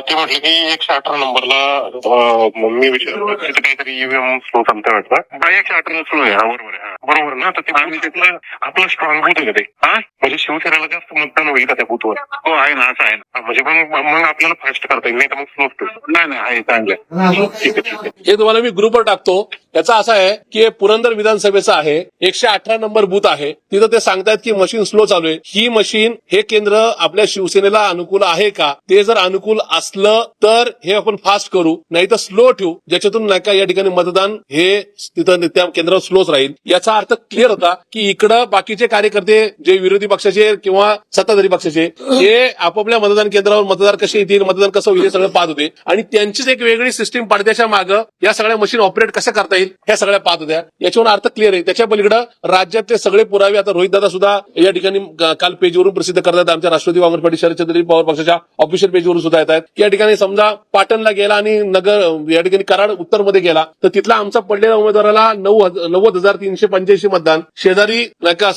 ते म्हटलं की एकशे अठरा नंबरला मी विचारलं तिथे काहीतरी ईव्हीएम स्लो चालतंय वाटतं. एकशे अठरा स्लो आहे. हा बरोबर आहे. बरोबर ना? तर ते त्यातलं आपलं स्ट्रॉंग बूथ आहे का ते. हा? म्हणजे शिवसेनेला जास्त मतदान होईल का त्या बूथवर? हो आहे ना असं आहे ना. म्हणजे मग मग आपल्याला फास्ट करता येईल नाही तर मग स्लो नाही नाही आहे चांगलं आहे. ठीक आहे ठीक आहे. हे तुम्हाला मी ग्रुपवर टाकतो. याचा असा आहे की हे पुरंदर विधानसभेचं आहे. एकशे अठरा नंबर बूथ आहे. तिथं ते सांगतायत की मशीन स्लो चालू आहे. ही मशीन हे केंद्र आपल्या शिवसेनेला अनुकूल आहे का? ते जर अनुकूल असलं तर हे आपण फास्ट करू. नाही तर स्लो ठेवू. ज्याच्यातून नाही का या ठिकाणी मतदान हे तिथं त्या केंद्रावर स्लोच राहील. याचा अर्थ क्लिअर होता की इकडं बाकीचे कार्यकर्ते जे विरोधी पक्षाचे किंवा सत्ताधारी पक्षाचे हे आपापल्या मतदान केंद्रावर मतदार कसे येतील मतदान कसं होईल हे सगळं पाहत होते. आणि त्यांचीच एक वेगळी सिस्टीम पडद्याच्या मागं या सगळ्या मशीन ऑपरेट कशा करता येईल ह्या सगळ्या पाहत होत्या. याच्यावर अर्थ क्लिअर आहे. त्याच्या पलीकडे राज्यातले सगळे पुरावे आता रोहित दादा सुद्धा या ठिकाणी काल पेजवरून प्रसिद्ध करतात. आमच्या राष्ट्रवादी काँग्रेस पार्टी शरदचंद्र पवार पक्षाच्या ऑफिशियल पेजवरून सुद्धा येत आहेत की या ठिकाणी समजा पाटणला गेला आणि नगर या ठिकाणी कराड उत्तरमध्ये गेला तर तिथला आमचा पडलेल्या उमेदवाराला नऊ नव्वद हजार तीनशे पंच्याऐंशी मतदान. शेजारी नाही का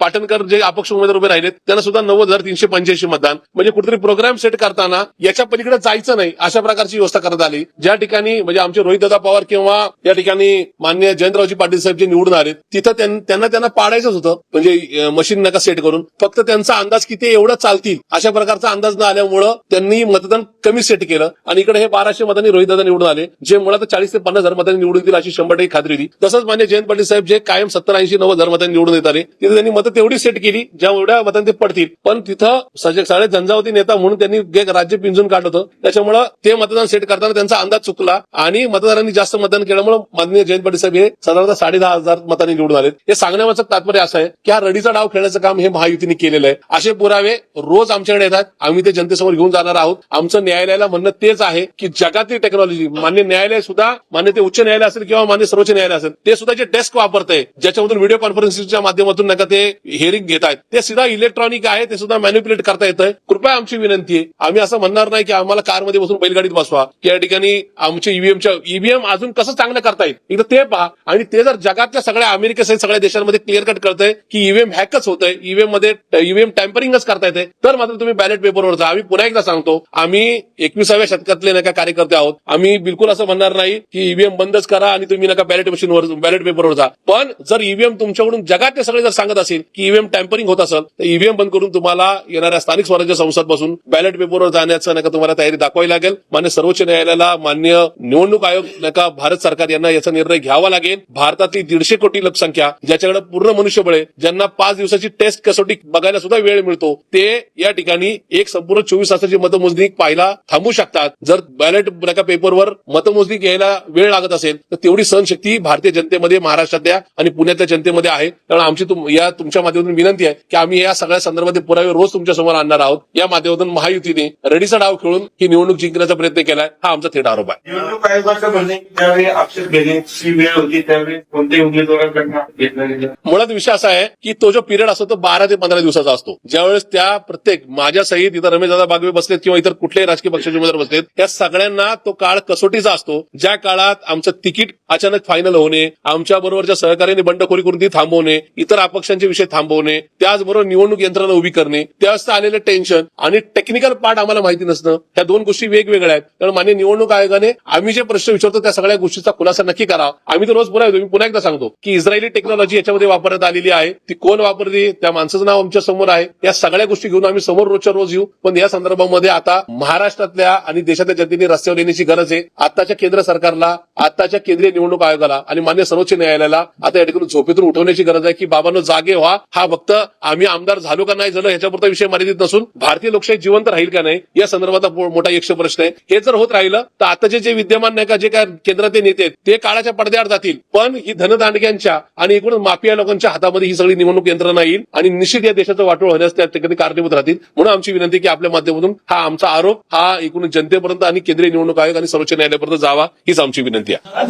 पाटणकर जे अपक्ष उमेदवार उभे राहिलेत त्यांना सुद्धा नव्वद हजार तीनशे पंच्याऐंशी मतदान. म्हणजे कुठेतरी प्रोग्राम सेट करताना याच्या पलीकडे जायचं नाही अशा प्रकारची व्यवस्था करण्यात आली. ज्या ठिकाणी म्हणजे आमचे रोहितदादा पवार किंवा या ठिकाणी मान्य जयंतरावजी पाटील साहेब जे निवडून आले तिथं त्यांना त्यांना पाडायचंच होतं. म्हणजे मशीन नका सेट करून. फक्त त्यांचा अंदाज किती एवढं चालतील. अशा प्रकारचा अंदाज न आल्यामुळं त्यांनी मतदान कमी सेट केलं. आणि इकडे हे बाराशे मतांनी रोहितदादा निवडून आले. जे मुळात चाळीस ते पन्नास हजार मतांनी निवडून येतील अशी शंभर टक्के खात्री होती तसंच मान्य जयंत पाटील साहेब जे काय कायम सत्तर ऐंशी नव्वद हजार मतांनी निवडून येत आले. तिथे त्यांनी मतं तेवढी सेट केली ज्या एवढ्या मतांनी ते पडतील. पण तिथं सज- सगळे झंझावती नेता म्हणून त्यांनी एक राज्य पिंजून काढलं होतं. त्याच्यामुळे ते मतदान सेट करताना त्यांचा अंदाज चुकला आणि मतदारांनी जास्त मतदान केल्यामुळे माननीय जयंत पाटील साहेब हे साधारणतः साडे दहा हजार मतांनी निवडून आले हे सांगण्याचं तात्पर्य असं आहे की हा रडीचा डाव खेळण्याचं काम हे महायुतीने केलेलं आहे. असे पुरावे रोज आमच्याकडे येतात. आम्ही ते जनतेसमोर घेऊन जाणार आहोत. आमचं न्यायालयाला म्हणणं तेच आहे की जगातली टेक्नॉलॉजी मान्य न्यायालय सुद्धा मान्य ते उच्च न्यायालय असेल किंवा मान्य सर्वोच्च न्यायालय असेल ते सुद्धा जे डेस्क वापरत आहे ज्याच्यामधून व्हिडिओ कॉन्फरन्सिंगच्या माध्यमातून नका ते हिअरिंग घेत आहेत ते सुद्धा इलेक्ट्रॉनिक आहे ते सुद्धा मॅन्युप्युलेट करता येतं कृपया आमची विनंती आहे. आम्ही असं म्हणणार नाही की आम्हाला कारमध्ये बसून बैलगाडीत बसवा. की या ठिकाणी आमच्या ईव्हीएमच्या ईव्हीएम अजून कसं चांगलं करता येईल? एकदा ते पहा. आणि ते जर जगातल्या सगळ्या अमेरिकेसहित सगळ्या देशांमध्ये क्लिअर कट करतंय की ईव्हीएम हॅकच होतंय. ईव्हीएममध्ये ईव्हीएम टॅम्परिंगच करता येते तर मात्र तुम्ही बॅलेट पेपरवर जा. आम्ही पुन्हा एकदा सांगतो आम्ही एकविसाव्या शतकातले नका कार्यकर्ते आहोत. आम्ही बिलकुल असं म्हणणार नाही की ईव्हीएम बंदच करा आणि तुम्ही नका बॅलेट मशीनवर बॅलेट पेपरवर जा. पण जर ईव्हीएम तुमच्याकडून जगातले सगळे जर सांगत असेल की ईव्हीएम टॅम्परिंग होत असेल तर ईव्हीएम बंद करून तुम्हाला येणाऱ्या स्थानिक स्वराज्य संस्थांपासून बॅलेट पेपरवर जाण्याचं नका तुम्हाला तयारी दाखवावी लागेल. मान्य सर्वोच्च न्यायालयाला मान्य निवडणूक आयोग नका भारत सरकार यांना याचा निर्णय घ्यावा लागेल. भारतातली दीडशे कोटी लोकसंख्या ज्याच्याकडे पूर्ण मनुष्यबळ आहे ज्यांना पाच दिवसाची टेस्ट कसोटी बघायला सुद्धा वेळ मिळतो ते या ठिकाणी एक संपूर्ण चोवीस तासाची मतमोजणी पाहायला थांबू शकतात. जर बॅलेट नका पेपरवर मतमोजणी घ्यायला वेळ लागत असेल तर तेवढी सहनशक्ती भारतीय जनतेमध्ये महाराष्ट्रातल्या आणि पुण्यातल्या जनतेमध्ये आहे. त्यामुळे आमची तुम- या तुमच्या माध्यमातून विनंती आहे की आम्ही या सगळ्या संदर्भातील पुरावे रोज तुमच्यासमोर आणणार आहोत. या माध्यमातून महायुतीने रडीचा डाव खेळून ही निवडणूक जिंकण्याचा प्रयत्न केलाय. हा आमचा थेट आरोप आहे. निवडणूक आयोगाचं म्हणणे की ज्यावेळी आक्षेप घेण्याची वेळ होती त्यावेळी कोणत्याही उमेदवारांकडनं घेतलं गेलं मुळात विषय असा आहे की तो जो पिरियड असतो तो बारा ते पंधरा दिवसाचा असतो. ज्यावेळेस त्या प्रत्येक माझ्या सहित इथं रमेशदादा बागवे बसलेत किंवा इतर कुठल्याही राजकीय पक्षाचे उमेदवार बसलेत त्या सगळ्यांना तो काळ कसोटीचा असतो. ज्या काळात आमचं तिकीट अचानक फायनल होणे आमच्या बरोबरच्या सहकार्याने बंडखोरी करून ती थांबवणे इतर अपक्षांचे विषय थांबवणे त्याचबरोबर निवडणूक यंत्रणा उभी करणे त्यावेळेस आलेलं टेन्शन आणि टेक्निकल पार्ट आम्हाला माहिती नसणं ह्या दोन गोष्टी वेगवेगळ्या आहेत. कारण मान्य निवडणूक आयोगाने आम्ही जे प्रश्न विचारतो त्या सगळ्या गोष्टीचा खुलासा नक्की करावा. आम्ही तर रोज पुन्हा येतो. मी पुन्हा एकदा सांगतो की इस्रायली टेक्नॉलॉजी याच्यामध्ये वापरण्यात आलेली आहे. ती कोण वापरली? त्या माणसाचं नाव आमच्यासमोर आहे. या सगळ्या गोष्टी घेऊन आम्ही समोर रोजच्या रोज येऊ. पण या संदर्भामध्ये आता महाराष्ट्रातल्या आणि देशातल्या जनतेने रस्त्यावर येण्याची गरज आहे. आताच्या केंद्र सरकारला आताच्या केंद्रीय निवडणूक आयोगाला आणि मान्य सर्वोच्च न्यायालयाला आता ठिकाणी झोपेतून उठवण्याची गरज आहे की बाबांनो जागे व्हा. हा फक्त आम्ही आमदार झालो का नाही झालो ह्याच्यापुरता विषय मर्यादित नसून भारतीय लोकशाही जिवंत राहील का नाही या संदर्भात मोठा यक्ष प्रश्न आहे. हे जर होत राहिलं तर आताचे जे विद्यमान नाही का जे काय केंद्रातले नेते आहेत, ते काळाच्या पडद्याआड जातील. पण ही धनदांडग्यांच्या आणि एकूण माफिया लोकांच्या हातामध्ये ही सगळी निवडणूक यंत्रणा येईल आणि निश्चित या देशाचं वाटोळ होण्यास त्या ठिकाणी कारणीभूत राहतील. म्हणून आमची विनंती की आपल्या माध्यमातून हा आमचा आरोप हा एकूण जनतेपर्यंत आणि केंद्रीय निवडणूक आयोग आणि सर्वोच्च न्यायालयापर्यंत जावा हीच आमची विनंती आहे.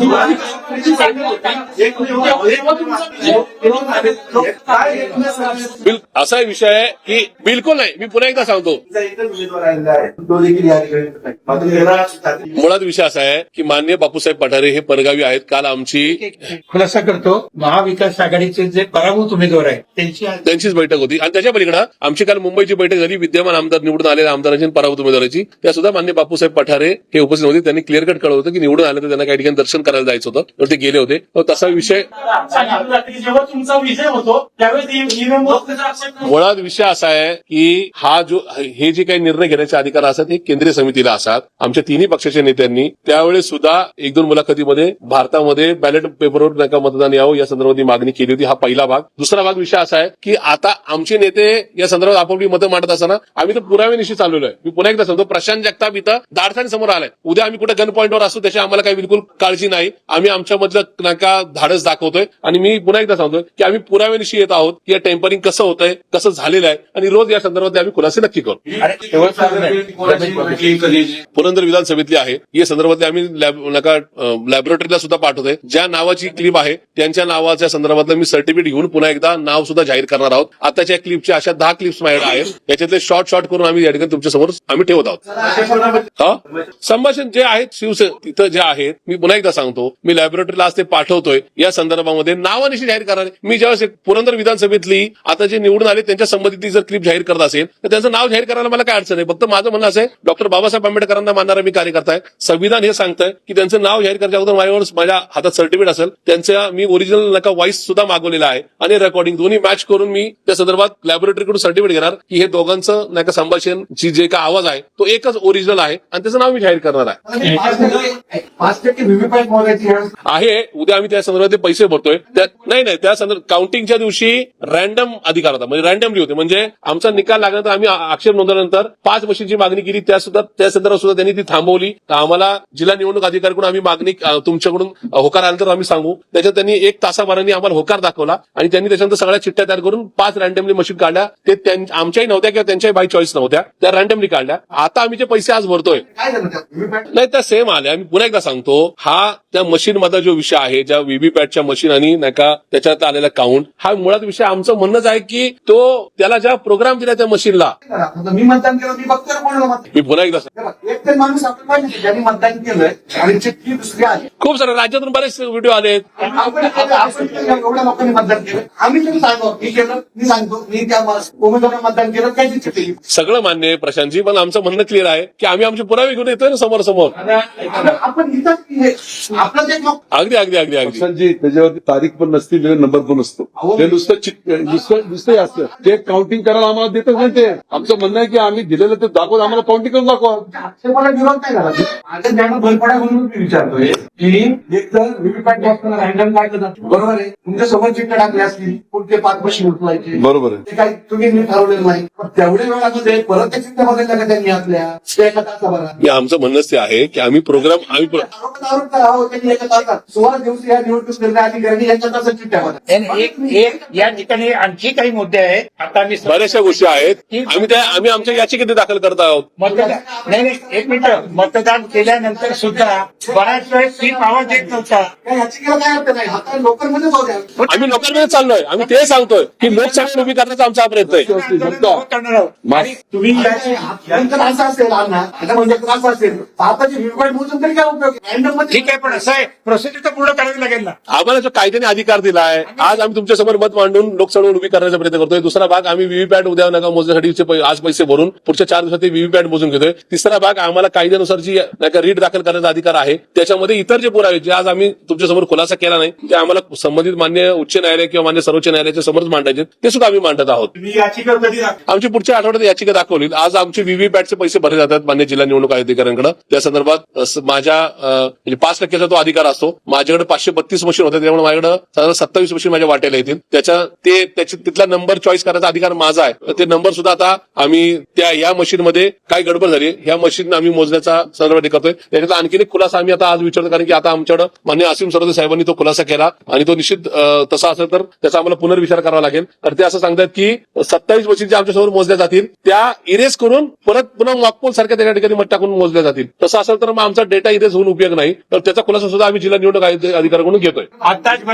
एक असा विषय आहे की बिलकुल नाही. मी पुन्हा एकदा सांगतो. मुळात विषय असा आहे की मान्य बापूसाहेब पठारे हे परगावी आहेत. काल आमची खुलासा करतो. महाविकास आघाडीचे जे पराभूत उमेदवार आहेत त्यांची त्यांचीच बैठक होती. आणि त्याच्या पलीकडे आमची काल मुंबईची बैठक झाली. विद्यमान आमदार निवडून आलेल्या आमदारांची पराभूत उमेदवाराची. त्या सुद्धा मान्य बापूसाहेब पठारे हे उपस्थित होते. त्यांनी क्लिअर कट कळवलं होतं की निवडून आले तर त्यांना काही ठिकाणी दर्शन करायला जायचं होतं. तर ते गेले होते. तसा विषय जेव्हा तुमचा विजय होतो त्यावेळेस ईव्हीएम मुळात विषय असा आहे की हा जो हे जे काही निर्णय घेण्याचे अधिकार असतात हे केंद्रीय समितीला असतात. आमच्या तिन्ही पक्षाच्या नेत्यांनी त्यावेळेस सुद्धा एक दोन मुलाखतीमध्ये भारतामध्ये बॅलेट पेपरवर नका मतदान यावं या संदर्भात मागणी केली होती हा पहिला भाग. दुसरा भाग विषय असा आहे की आता आमचे नेते या संदर्भात आपापली मतं मांडत असताना आम्ही तर पुराव्यानिशी चाललेलो आहे. मी पुन्हा एकदा सांगतो प्रशांत जगताप इथं दाडसाने समोर आलाय उद्या आम्ही कुठे गन पॉईंटवर असू त्याची आम्हाला काही बिलकुल काळजी नाही. आम्ही आमच्यामधलं नका धाडस दाखवतोय. आणि मी पुन्हा एकदा सांगतोय की आम्ही पुराव्यानिशी येत आहोत की या टेम्परिंग कसं होतंय कसं झालेलं आहे आणि रोज या संदर्भात आम्ही खुलासे नक्की करू. पुरंदर विधानसभेतली आहे. या संदर्भातले आम्ही नका लॅबोरेटरीला सुद्धा पाठवतोय. ज्या नावाची क्लिप आहे त्यांच्या नावाच्या संदर्भातलं मी सर्टिफिकेट घेऊन पुन्हा एकदा नाव सुद्धा जाहीर करणार आहोत. आताच्या क्लिपच्या अशा दहा क्लिप्स माझ्याकडे आहेत. याच्यातले शॉर्ट शॉर्ट करून आम्ही या ठिकाणी तुमच्यासमोर आम्ही ठेवत आहोत. हा? संभाषण जे आहेत शिवसेना तिथं जे आहेत मी पुन्हा एकदा सांगतो. मी लॅबोरेटरीला आज ते पाठवतोय. या संदर्भामध्ये नावानिशी जाहीर करणार. आहे. मी ज्यावेळेस एक पुरंदर विधानसभेतली आता जे निवडून आले त्यांच्या संबंधितली जर क्लिप जाहीर करत असेल तर त्यांचं नाव जाहीर करायला मला काय अडचण आहे? फक्त माझं म्हणणं असं आहे डॉक्टर बाबासाहेब आंबेडकरांना मानणारा मी कार्यकर्ता आहे. संविधान हे सांगतंय की त्यांचं नाव जाहीर करायच्या अगोदर माझ्यावर माझ्या हातात सर्टिफिकेट असेल त्यांच्या मी ओरिजिनल नका व्हॉइस सुद्धा मागवलेला आहे. आणि रेकॉर्डिंग दोन्ही मॅच करून मी त्या संदर्भात लॅबोरेटरीकडून सर्टिफिकेट घेणार की हे दोघांचं नाही का संभाषण जी जे का आवाज आहे तो एकच ओरिजिनल आहे आणि त्याचं नाव मी जाहीर करणार आहे. आहे उद्या आम्ही त्या संदर्भात ते पैसे भरतोय. त्या- नाही नाही त्या संदर्भात काउंटिंगच्या दिवशी रॅन्डम अधिकार होता. म्हणजे रॅन्डमली होते. म्हणजे आमचा निकाल लागल्यानंतर आम्ही आक्षेप नोंदवल्यानंतर पाच मशीनची मागणी केली. त्या सुद्धा त्या संदर्भात सुद्धा त्यांनी ती थांबवली. तर आम्हाला जिल्हा निवडणूक अधिकाऱ्याकडून आम्ही मागणी तुमच्याकडून होकार आल्यानंतर आम्ही सांगू. त्याच्यात त्यांनी एक तासाभराने आम्हाला होकार दाखवला आणि त्यांनी त्याच्यानंतर सगळ्या चिठ्ठ्या तयार करून पाच रॅन्डमली मशीन काढल्या. ते आमच्याही नव्हत्या किंवा त्यांच्याही बाय चॉईस नव्हत्या. त्या रॅन्डमली काढल्या. आता आम्ही जे पैसे आज भरतोय नाही त्या सेम आल्या. मी पुन्हा एकदा सांगतो. हा त्या मशीन मधला जो विषय आहे ज्या व्हीव्हीपॅटच्या मशीन आणि नाही का त्याच्यात आलेला काउंट हा मुळात विषय आमचं म्हणणंच आहे की तो त्याला ज्या प्रोग्राम दिला त्या मशीनला मी मतदान केलं मी बघतो मत मी पुन्हा एकदा. एक तर माणूस आपण पाहिजे ज्यांनी मतदान केलंय आणि चिठ्ठी दुसरी आली. खूप सारे राज्यातून बरेच व्हिडिओ आले आपण केलं, आपण केलं, एवढ्या लोकांनी मतदान केलं. आम्ही तरी सांगतो मी केलं मी सांगतो मी त्या उमेदवारांना मतदान केलं काय चिठ्ठी सगळं मान्य आहे प्रशांतजी पण आमचं म्हणणं क्लिअर आहे की आम्ही आमचे पुरावे घेऊन येतोय ना समोर समोर आपण आपलं अगदी अगदी अगदी अगदी. त्याच्यावरती तारीख पण नसते नंबर पण असतो ते नुसतं नुसतं नुसतं असतं ते काउंटिंग करायला आम्हाला देतच नाही ते आमचं म्हणणं आहे की आम्ही दिलेलं ते दाखवून आम्हाला काउंटिंग करून दाखवा की एक तर व्हीव्हीपॅट बरोबर आहे तुमच्यासमोर टाकल्या असतील पुढचे पाच मशीन उचलायचे बरोबर आहे ते काही तुम्ही नीट ठरवलेलं नाही पण तेवढ्या वेळामध्ये परत त्या चिठ्ठ्या बदलल्या का त्यांनी आपल्या त्या एका तासाभरात हे आमचं म्हणणंच ते आहे की आम्ही प्रोग्राम आम्ही आरोप आरोप हो, सोळा दिवस या निवडणूक निर्णय अधिकाऱ्यांनी एका या ठिकाणी आणखी काही मुद्दे आहेत. आता मी बऱ्याचशा गोष्टी आहेत. आम्ही त्या आम्ही आमच्या याचिकेत दाखल करत आहोत. मतदान नाही नाही एक मिनिट. मतदान केल्यानंतर सुद्धा बऱ्याच वेळेस ती आवाज येत नव्हता. काय याचिकेला काय अर्थ नाही? आता लोकांमध्ये जाऊ द्या. आम्ही लोकांमध्ये चाललोय. आम्ही ते सांगतोय की लोकसभा उभी करण्याचा आमचा हा प्रयत्न आहे. तुम्ही असेल म्हणजे असं असेल. आता जे व्हीव्हीपॅट मोजून तरी काय उपयोग ठीक आहे पण असं आहे. प्रोसिजर तर पूर्ण करावी लागेल ना. आम्हाला जो कायद्याने अधिकार दिलाय. आज आम्ही तुमच्यासमोर मत मांडून लोकसभा उभी करण्याचा प्रयत्न करतोय. दुसरा भाग आम्ही व्हीव्हीपॅट उद्या नका मोजण्यासाठी आज पैसे भरून पुढच्या चार दिवसात ते व्हीव्हीपॅट मोजून घेतोय. तिसरा भाग आम्हाला कायद्यानुसार जी नाही का रीट दाखल करण्याचा अधिकार आहे. त्याच्यामध्ये इतर जे पुरावे जे आज आम्ही तुमच्यासमोर खुलासा केला नाही ते आम्हाला संबंधित मान्य उच्च न्यायालय किंवा मान्य सर्वोच्च न्यायालयाच्या समोरच मांडायचे ते सुद्धा आम्ही मांडत आहोत. आमची पुढच्या आठवड्यात याचिका दाखवली. आज आमचे व्हीव्हीपॅटचे पैसे भरले जातात मान्य जिल्हा निवडणूक अधिकाऱ्यांकडे. त्या संदर्भात माझ्या म्हणजे पाच टक्क्याचा तो अधिकार असतो. माझ्याकडे पाचशे बत्तीस मशीन होते त्यामुळे माझ्याकडे साधारण सत्तावीस मशीन माझ्या वाटेला येतील. त्याच्या ते त्याची तिथला नंबर चॉईस करायचा अधिकार माझा आहे. तर ते नंबर सुद्धा आता आम्ही त्या या मशीनमध्ये काय गडबड झाली ह्या मशीन आम्ही मोजण्याचा संदर्भात करतोय. त्याच्यात आणखी एक खुलासा आम्ही आता आज विचारतो कारण की आता आमच्याकडं मान्य असीम सरोदे साहेबांनी तो खुलासा केला आणि तो निश्चित तसा असेल तर त्याचा आम्हाला पुनर्विचार करावा लागेल. तर ते असं सांगतात की सत्तावीस मशीन ज्या आमच्यासमोर मोजल्या जातील त्या इरेज करून परत पुन्हा मॉकपोल सारख्या त्या ठिकाणी मत टाकून मोजल्या जातील. तसं असेल तर मग आमचा डेटा इरेज होऊन उपयोग नाही. तर त्याचा खुलासा सुद्धा आम्ही जिल्हा निवडणूक अधिकाऱ्याकडून घेतोय. आताच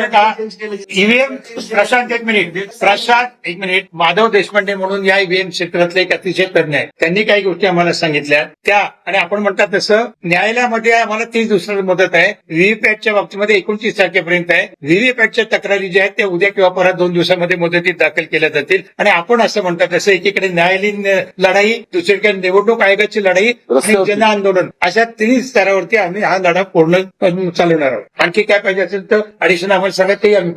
ईव्हीएम प्रशांत एक मिनिट प्रशांत एक मिनिट माधव देशपांडे म्हणून या ईव्हीएम क्षेत्रातले एक अतिशय तज्ञ आहेत. त्यांनी काही गोष्टी आम्हाला सांगितल्या. त्या आणि आपण म्हणतात तसं न्यायालयामध्ये आम्हाला तीस दिवसाची मुदत आहे. व्हीव्हीपॅटच्या बाबतीमध्ये एकोणतीस तारखेपर्यंत आहे. व्हीव्हीपॅटच्या तक्रारी ज्या आहेत त्या उद्या किंवा परत दोन दिवसामध्ये मुदतीत दाखल केल्या जातील. आणि आपण असं म्हणतात तसं एकीकडे न्यायालयीन लढाई दुसरीकडे निवडणूक आयोगाची लढाई आणि. जन आंदोलन. अशा तिन्ही स्तरावरती आम्ही हा लढा पूर्ण चालवणार आहोत. आणखी काय पाहिजे असेल तर अडिशनल आम्हाला सांगा ते आम्ही